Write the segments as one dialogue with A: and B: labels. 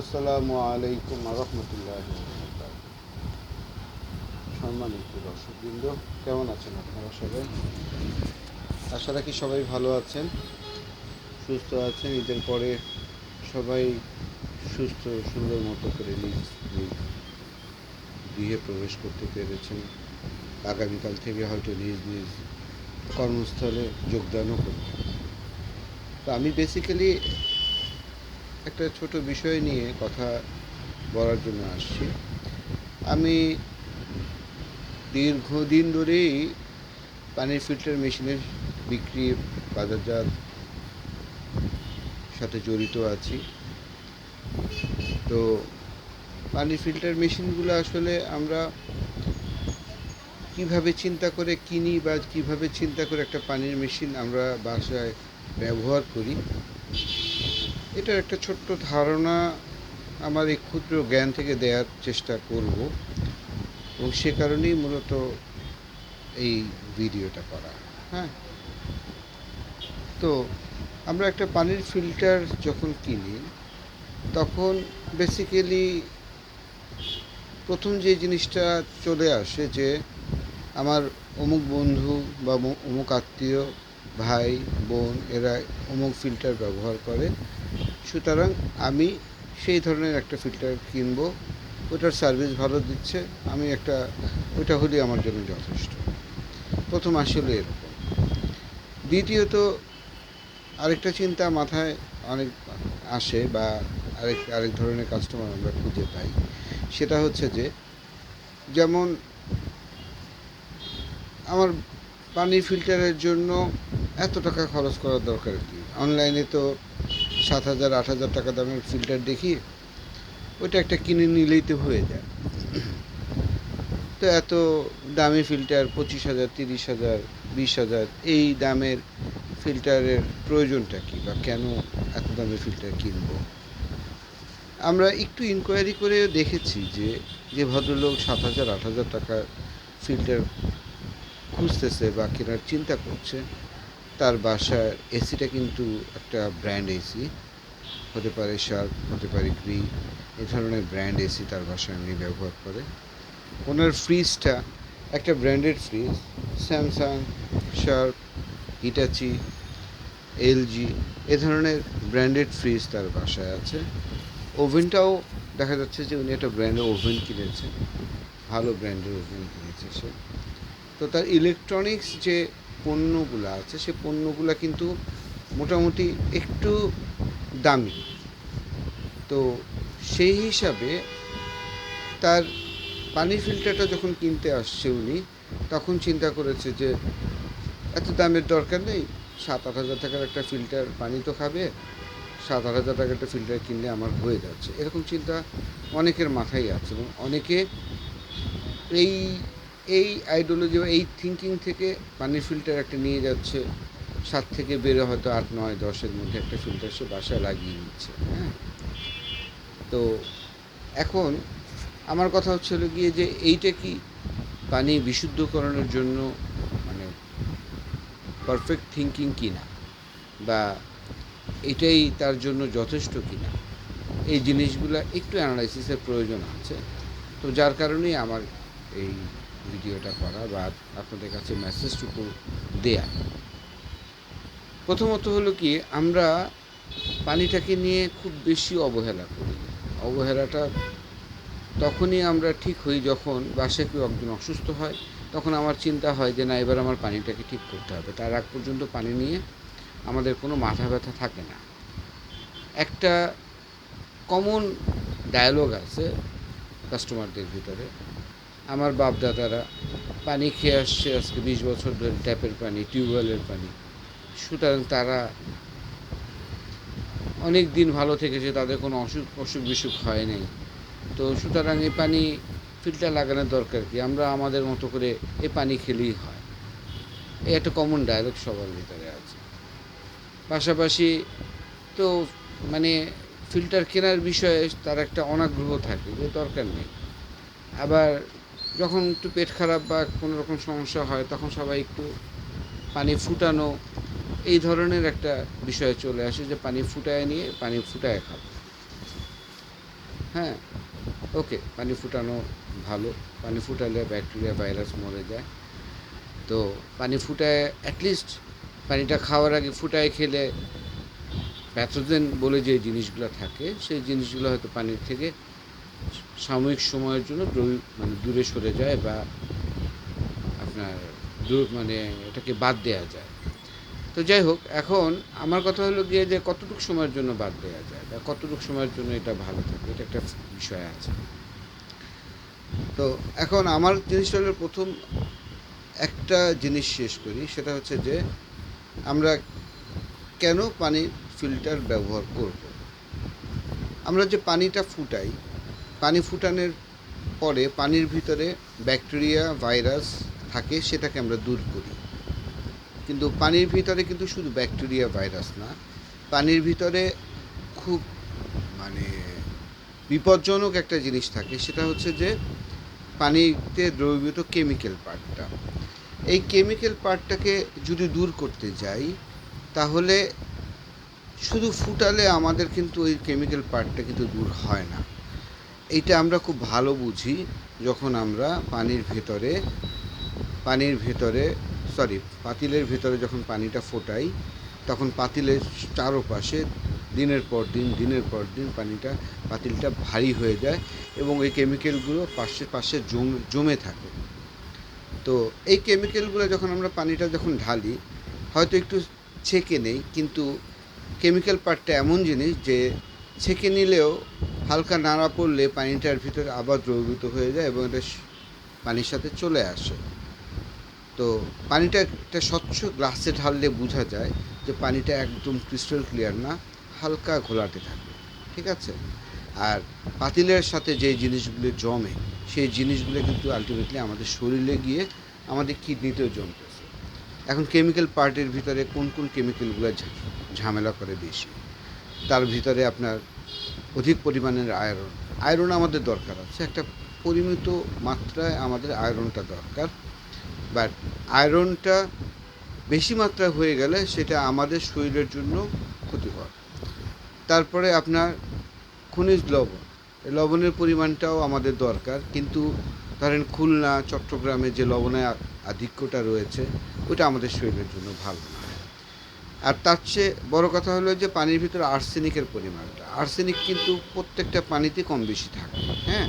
A: আসসালামু আলাইকুম রহমতুল্লাহ সম্মানিত দর্শকবৃন্দ, কেমন আছেন আপনারা সবাই? আশা রাখি সবাই ভালো আছেন, সুস্থ আছেন। ঈদের পরে সবাই সুস্থ, সুন্দর মতো করে নিজ নিজ গৃহে প্রবেশ করতে পেরেছেন। আগামীকাল থেকে হয়তো নিজ নিজ কর্মস্থলে যোগদানও করবেন। তো আমি বেসিক্যালি একটা ছোট বিষয় নিয়ে কথা বলার জন্য আসছি। আমি দীর্ঘদিন ধরেই পানির ফিল্টার মেশিনের বিক্রি, বাজারজাত সাথে জড়িত আছি। তো পানির ফিল্টার মেশিনগুলো আসলে আমরা কীভাবে চিন্তা করে কিনি বা কীভাবে চিন্তা করে একটা পানির মেশিন আমরা বাসায় ব্যবহার করি এটার একটা ছোট্ট ধারণা আমার এই ক্ষুদ্র জ্ঞান থেকে দেওয়ার চেষ্টা করব। এবং সে কারণেই মূলত এই ভিডিওটা করা হ্যাঁ? তো আমরা একটা পানির ফিল্টার যখন কিনি, তখন বেসিক্যালি প্রথম যে জিনিসটা চলে আসে যে আমার অমুক বন্ধু বা অমুক আত্মীয়, ভাই, বোন, এরা অমুক ফিল্টার ব্যবহার করে। সুতরাং আমি সেই ধরনের একটা ফিল্টার কিনব, ওটার সার্ভিস ভালো দিচ্ছে, আমি একটা, ওটা হলেই আমার জন্য যথেষ্ট। প্রথম আসলে এরকম। দ্বিতীয়ত, আরেকটা চিন্তা মাথায় অনেক আসে বা আরেক আরেক ধরনের কাস্টমার আমরা খুঁজে পাই, সেটা হচ্ছে যে, যেমন আমার পানি ফিল্টারের জন্য এত টাকা খরচ করার দরকার কি? অনলাইনে তো সাত হাজার, আট হাজার টাকা দামের ফিল্টার দেখি, ওইটা একটা কিনে নিলেই তো হয়ে যায়। তো এত দামি ফিল্টার, পঁচিশ হাজার, তিরিশ হাজার, বিশ হাজার, এই দামের ফিল্টারের প্রয়োজনটা কি বা কেন এত দামি ফিল্টার কিনবো? আমরা একটু ইনকোয়ারি করে দেখেছি যে যে ভদ্রলোক সাত হাজার, আট হাজার টাকার ফিল্টার খুঁজতেছে বা কেনার চিন্তা করছে। তার বাসার এসিটা কিন্তু একটা ব্র্যান্ড এসি হতে পারে শার্প হতে পারে গ্রি এই ধরনের ব্র্যান্ড এসি তার বাসায় উনি ব্যবহার করে। ওনার ফ্রিজটা একটা branded fridge Samsung Sharp Hitachi LG এ ধরনের ব্র্যান্ডেড ফ্রিজ তার বাসায় আছে। ওভেনটাও দেখা যাচ্ছে যে উনি একটা ব্র্যান্ডের ওভেন কিনেছে ভালো ব্র্যান্ডের ওভেন কিনেছে সে। তো তার ইলেকট্রনিক্স যে পণ্যগুলো আছে সে পণ্যগুলো কিন্তু মোটামুটি একটু দামি। তো সেই হিসাবে তার পানির ফিল্টারটা যখন কিনতে আসছে উনি, তখন চিন্তা করেছে যে এত দামের দরকার নেই সাত আট হাজার টাকার একটা ফিল্টার পানি তো খাবে সাত আট হাজার টাকার একটা ফিল্টার কিনলে আমার হয়ে যাচ্ছে। এরকম চিন্তা অনেকের মাথায় আছে এবং অনেকে এই এই আইডিওলজি বা এই থিঙ্কিং থেকে পানির ফিল্টার একটা নিয়ে যাচ্ছে। সাত থেকে বেরো হয়তো আট, নয়, দশের মধ্যে একটা ফিল্টার সে বাসায় লাগিয়ে নিচ্ছে হ্যাঁ? তো এখন আমার কথা হচ্ছে গিয়ে যে এইটা কি পানি বিশুদ্ধকরণের জন্য মানে পারফেক্ট থিঙ্কিং কি না বা এটাই তার জন্য যথেষ্ট কি না এই জিনিসগুলো একটু অ্যানালাইসিসের প্রয়োজন আছে। তো যার কারণেই আমার এই ভিডিওটা করা বা আপনাদের কাছে মেসেজটুকু দেয়া। প্রথমত হলো কি, আমরা পানিটাকে নিয়ে খুব বেশি অবহেলা করি। অবহেলাটা তখনই আমরা ঠিক হই যখন বাসায় কেউ একজন অসুস্থ হয়, তখন আমার চিন্তা হয় যে না, এবার আমার পানিটাকে ঠিক করতে হবে। তার আগ পর্যন্ত পানি নিয়ে আমাদের কোনো মাথা ব্যথা থাকে না। একটা কমন ডায়ালগ আছে কাস্টমারদের ভিতরে। আমার বাপদাদারা পানি খেয়ে আসছে আজকে বিশ বছর ধরে, ট্যাপের পানি, টিউবওয়েলের পানি। সুতরাং তারা অনেক দিন ভালো থেকেছে, তাদের কোনো অসুখ অসুখ বিসুখ হয় নাই। তো সুতরাং এই পানি ফিল্টার লাগানোর দরকার কি? আমরা আমাদের মতো করে এই পানি খেলেই হয়। এই একটা কমন ডায়লগ সবার ভিতরে আছে। পাশাপাশি তো মানে ফিল্টার কেনার বিষয়ে তার একটা অনাগ্রহ থাকে, যে দরকার নেই। আবার যখন একটু পেট খারাপ বা কোনো রকম সমস্যা হয়, তখন সবাই একটু পানি ফুটানো, এই ধরনের একটা বিষয় চলে আসে যে পানি ফুটায় নিয়ে পানি ফুটায় খাব হ্যাঁ ওকে, পানি ফুটানো ভালো। পানি ফুটালে ব্যাকটেরিয়া, ভাইরাস মরে যায়। তো পানি ফুটায় অ্যাটলিস্ট পানিটা খাওয়ার আগে ফুটায় খেলে প্যাথোজেন বলে যে জিনিসগুলো থাকে, সেই জিনিসগুলো হয়তো পানির থেকে সাময়িক সময়ের জন্য মানে দূরে সরে যায় বা আপনার দূর মানে এটাকে বাদ দেওয়া যায়। তো যাই হোক, এখন আমার কথা হলো গিয়ে যে কতটুকু সময়ের জন্য বাদ দেওয়া যায় বা কতটুকু সময়ের জন্য এটা ভালো থাকে, এটা একটা বিষয় আছে। তো এখন আমার জিনিসটা হলো প্রথম একটা জিনিস শেষ করি, সেটা হচ্ছে যে আমরা কেন পানি ফিল্টার ব্যবহার করব? আমরা যে পানিটা ফুটাই পানি ফুটানোর পরে পানির ভিতরে ব্যাকটেরিয়া, ভাইরাস থাকে, সেটাকে আমরা দূর করি। কিন্তু পানির ভিতরে কিন্তু শুধু ব্যাকটেরিয়া, ভাইরাস না, পানির ভিতরে খুব মানে বিপজ্জনক একটা জিনিস থাকে, সেটা হচ্ছে যে পানিতে দ্রবীভূত কেমিক্যাল পার্টটা। এই কেমিক্যাল পার্টটাকে যদি দূর করতে যাই, তাহলে শুধু ফুটালে আমাদের কিন্তু ওই কেমিক্যাল পার্টটা কিন্তু দূর হয় না। এইটা আমরা খুব ভালো বুঝি যখন আমরা পানির ভেতরে পানির ভেতরে সরি পাতিলের ভেতরে যখন পানিটা ফোটাই, তখন পাতিলের চারোপাশে দিনের পর দিন, দিনের পর দিন পানিটা, পাতিলটা ভারী হয়ে যায় এবং এই কেমিক্যালগুলো পাশে পাশে জমে জমে থাকে। তো এই কেমিক্যালগুলো যখন আমরা পানিটা যখন ঢালি, হয়তো একটু ছেঁকে নেই, কিন্তু কেমিক্যাল পার্টটা এমন জিনিস যে ছেঁকে নিলেও হালকা নাড়া পড়লে পানিটার ভিতরে আবার দ্রবীভূত হয়ে যায় এবং এটা পানির সাথে চলে আসে। তো পানিটা একটা স্বচ্ছ গ্লাসে ঢাললে বোঝা যায় যে পানিটা একদম ক্রিস্টাল ক্লিয়ার না, হালকা ঘোলাটে থাকে, ঠিক আছে? আর পাতিলের সাথে যে জিনিসগুলো জমে, সেই জিনিসগুলো কিন্তু আলটিমেটলি আমাদের শরীরে গিয়ে আমাদের কিডনিতেও জমতেছে। এখন কেমিক্যাল পার্টের ভিতরে কোন কোন কেমিক্যালগুলো ঝামেলা করে বেশি? তার ভিতরে আপনার অধিক পরিমাণের আয়রন। আয়রন আমাদের দরকার আছে। একটা পরিমিত মাত্রায় আমাদের আয়রনটা দরকার। বাট আয়রনটা বেশি মাত্রায় হয়ে গেলে সেটা আমাদের শরীরের জন্য ক্ষতিকর। তারপরে আপনার খনিজ লবণ। লবণের পরিমাণটাও আমাদের দরকার। কিন্তু ধরেন খুলনা, চট্টগ্রামে যে লবণের আধিক্যটা রয়েছে, ওটা আমাদের শরীরের জন্য ভালো না। আর তার চেয়ে বড় কথা হলো যে পানির ভিতরে আর্সেনিকের পরিমাণটা। আর্সেনিক কিন্তু প্রত্যেকটা পানিতে কম বেশি থাকে হ্যাঁ?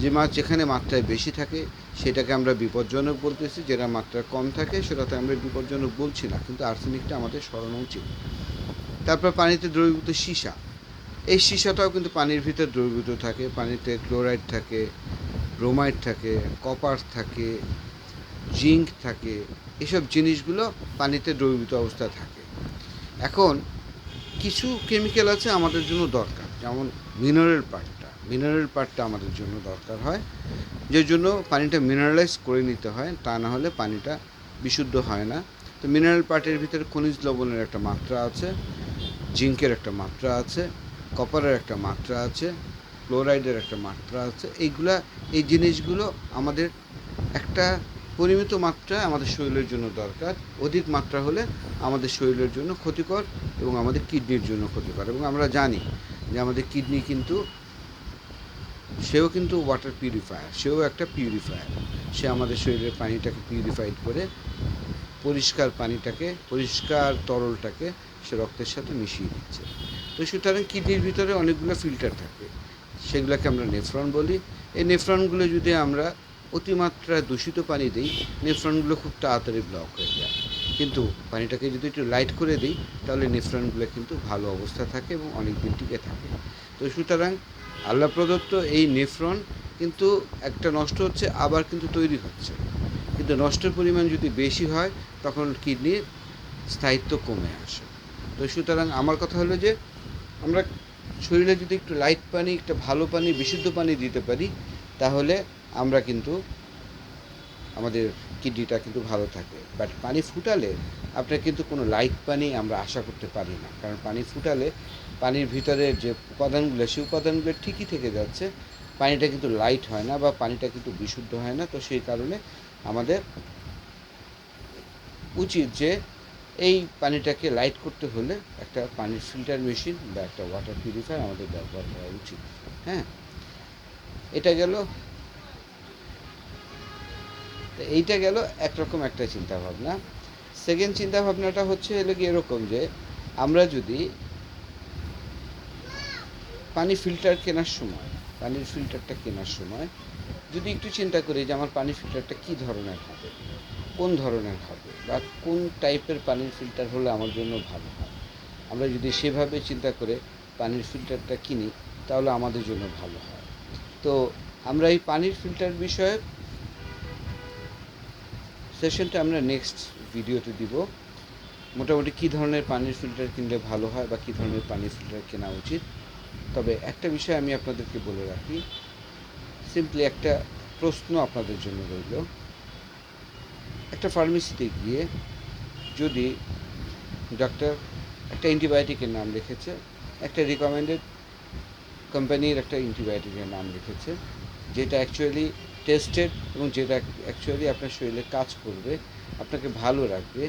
A: যে মাছ যেখানে মাত্রায় বেশি থাকে, সেটাকে আমরা বিপজ্জনক বলতেছি। যেটা মাত্রা কম থাকে সেটাতে আমরা বিপজ্জনক বলছি না। কিন্তু আর্সেনিকটা আমাদের সরানো উচিত তারপর পানিতে দ্রবীভূত সীসা। এই সীসাটাও কিন্তু পানির ভিতরে দ্রবীভূত থাকে। পানিতে ক্লোরাইড থাকে ব্রোমাইড থাকে কপার থাকে জিঙ্ক থাকে। এসব জিনিসগুলো পানিতে দ্রবীভূত অবস্থায় থাকে। এখন কিছু কেমিক্যাল আছে আমাদের জন্য দরকার। যেমন মিনারেল পার্টটা মিনারেল পার্টটা আমাদের জন্য দরকার হয়। যে জন্য পানিটা মিনারেলাইজ করে নিতে হয়, তা না হলে পানিটা বিশুদ্ধ হয় না। তো মিনারেল পার্টের ভিতরে খনিজ লবণের একটা মাত্রা আছে, জিঙ্কের একটা মাত্রা আছে কপারের একটা মাত্রা আছে ক্লোরাইডের একটা মাত্রা আছে। এইগুলা, এই জিনিসগুলো আমাদের একটা পরিমিত মাত্রায় আমাদের শরীরের জন্য দরকার। অধিক মাত্রা হলে আমাদের শরীরের জন্য ক্ষতিকর এবং আমাদের কিডনির জন্য ক্ষতিকর। এবং আমরা জানি যে আমাদের কিডনি কিন্তু, সেও কিন্তু ওয়াটার পিউরিফায়ার সেও একটা পিউরিফায়ার সে আমাদের শরীরের পানিটাকে পিউরিফাইড করে পরিষ্কার পানিটাকে, পরিষ্কার তরলটাকে সে রক্তের সাথে মিশিয়ে দিচ্ছে। তো সুতরাং কিডনির ভিতরে অনেকগুলো ফিল্টার থাকে। সেগুলোকে আমরা নেফ্রন বলি। এই নেফ্রনগুলো যদি আমরা অতিমাত্রায় দূষিত পানি দিই, নেফ্রনগুলো খুব তাড়াতাড়ি ব্লক হয়ে যায়। কিন্তু পানিটাকে যদি একটু লাইট করে দিই, তাহলে নেফ্রনগুলো কিন্তু ভালো অবস্থা থাকে এবং অনেক দিন টিকে থাকে। তো সুতরাং আল্লাহ প্রদত্ত এই নেফ্রন কিন্তু একটা নষ্ট হচ্ছে, আবার কিন্তু তৈরি হচ্ছে। কিন্তু নষ্টের পরিমাণ যদি বেশি হয়, তখন কিডনির স্থায়িত্ব কমে আসে। তো সুতরাং আমার কথা হলো যে, আমরা শরীরে যদি একটু লাইট পানি, একটা ভালো পানি, বিশুদ্ধ পানি দিতে পারি, তাহলে আমরা কিন্তু আমাদের কিডনিটা কিন্তু ভালো থাকে। বাট পানি ফুটালে আপনার কিন্তু কোনো লাইট পানি আমরা আশা করতে পারি না। কারণ পানি ফুটালে পানির ভিতরে যে উপাদানগুলো, সেই উপাদানগুলো ঠিকই থেকে যাচ্ছে। পানিটা কিন্তু লাইট হয় না বা পানিটা কিন্তু বিশুদ্ধ হয় না। তো সেই কারণে আমাদের উচিত যে এই পানিটাকে লাইট করতে হলে একটা পানির ফিল্টার মেশিন বা একটা ওয়াটার পিউরিফায়ার আমাদের ব্যবহার করা উচিত। হ্যাঁ? এটা গেল তো এইটা গেল একরকম একটা চিন্তা ভাবনা সেকেন্ড চিন্তা ভাবনাটা হচ্ছে এলো কি এরকম যে, আমরা যদি পানি ফিল্টার কেনার সময়, পানির ফিল্টারটা কেনার সময় যদি একটু চিন্তা করি যে, আমার পানি ফিল্টারটা কী ধরনের হবে, কোন ধরনের হবে, বা কোন টাইপের পানির ফিল্টার হলে আমার জন্য ভালো হয়, আমরা যদি সেভাবে চিন্তা করে পানির ফিল্টারটা কিনি, তাহলে আমাদের জন্য ভালো হয়। তো আমরা এই পানির ফিল্টার বিষয়ে সেশনটা আমরা নেক্সট ভিডিওতে দিব। মোটামুটি কী ধরনের পানির ফিল্টার কিনলে ভালো হয় বা কী ধরনের পানির ফিল্টার কেনা উচিত? তবে একটা বিষয় আমি আপনাদেরকে বলে রাখি সিম্পলি একটা প্রশ্ন আপনাদের জন্য রইল। একটা ফার্মেসিতে গিয়ে যদি ডাক্তার একটা অ্যান্টিবায়োটিকের নাম লিখেছে, একটা রিকমেন্ডেড কোম্পানির একটা অ্যান্টিবায়োটিকের নাম লিখেছে, যেটা অ্যাকচুয়ালি টেস্টেড এবং যেটা অ্যাকচুয়ালি আপনার শরীরে কাজ করবে, আপনাকে ভালো রাখবে,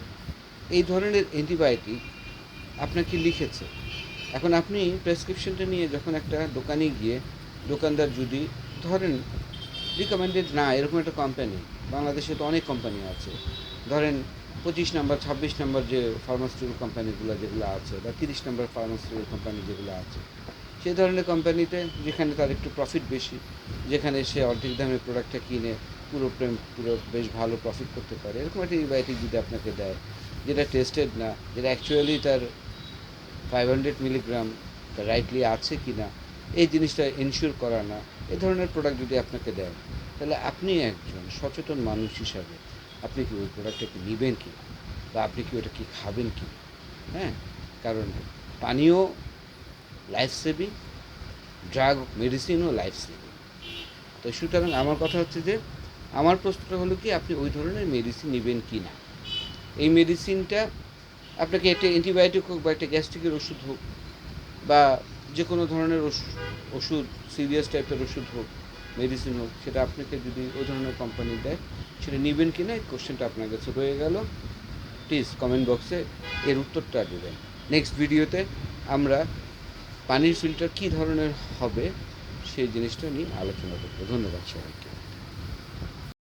A: এই ধরনের অ্যান্টিবায়োটিক আপনাকে লিখেছে? এখন আপনি প্রেসক্রিপশনটা নিয়ে যখন একটা দোকানে গিয়ে দোকানদার যদি ধরেন রিকমেন্ডেড না, এরকম একটা কোম্পানি বাংলাদেশে তো অনেক কোম্পানি আছে, ধরেন পঁচিশ নাম্বার ছাব্বিশ নাম্বার যে ফার্মাসিউটিক্যাল কোম্পানিগুলো যেগুলো আছে বা তিরিশ নাম্বার ফার্মাসিউটিক্যাল কোম্পানি যেগুলো আছে সেই ধরনের কোম্পানিতে যেখানে তার একটু প্রফিট বেশি, যেখানে সে অর্ধেক দামে প্রোডাক্টটা কিনে পুরো প্রেম, পুরো বেশ ভালো প্রফিট করতে পারে, এরকম একটা অ্যান্টিবায়োটিক যদি আপনাকে দেয়, যেটা টেস্টেড না, যেটা অ্যাকচুয়ালি তার ফাইভ হান্ড্রেড মিলিগ্রাম রাইটলি আছে কি না এই জিনিসটা ইনশিওর করা না এ ধরনের প্রোডাক্ট যদি আপনাকে দেয়, তাহলে আপনি একজন সচেতন মানুষ হিসাবে আপনি কি ওই প্রোডাক্টটাকে নেবেন কি বা আপনি কি ওটা কি খাবেন কি হ্যাঁ? কারণ পানীয় লাইফ সেভিং ড্রাগ মেডিসিনও লাইফ সেভিং তো সুতরাং আমার কথা হচ্ছে যে, আমার প্রশ্নটা হলো কি, আপনি ওই ধরনের মেডিসিন নেবেন কি না এই মেডিসিনটা আপনাকে একটা অ্যান্টিবায়োটিক হোক বা একটা গ্যাস্ট্রিকের ওষুধ হোক বা যে কোনো ধরনের ওষুধ সিরিয়াস টাইপের ওষুধ হোক মেডিসিন হোক, সেটা আপনাকে যদি ওই ধরনের কোম্পানি দেয়, সেটা নেবেন কি না এই কোশ্চেনটা আপনার কাছে রয়ে গেল। প্লিজ কমেন্ট বক্সে এর উত্তরটা দেবেন। নেক্সট ভিডিওতে আমরা পানির ফিল্টার কী ধরনের হবে সেই জিনিসটা নিয়ে আলোচনা করব। ধন্যবাদ সবাইকে।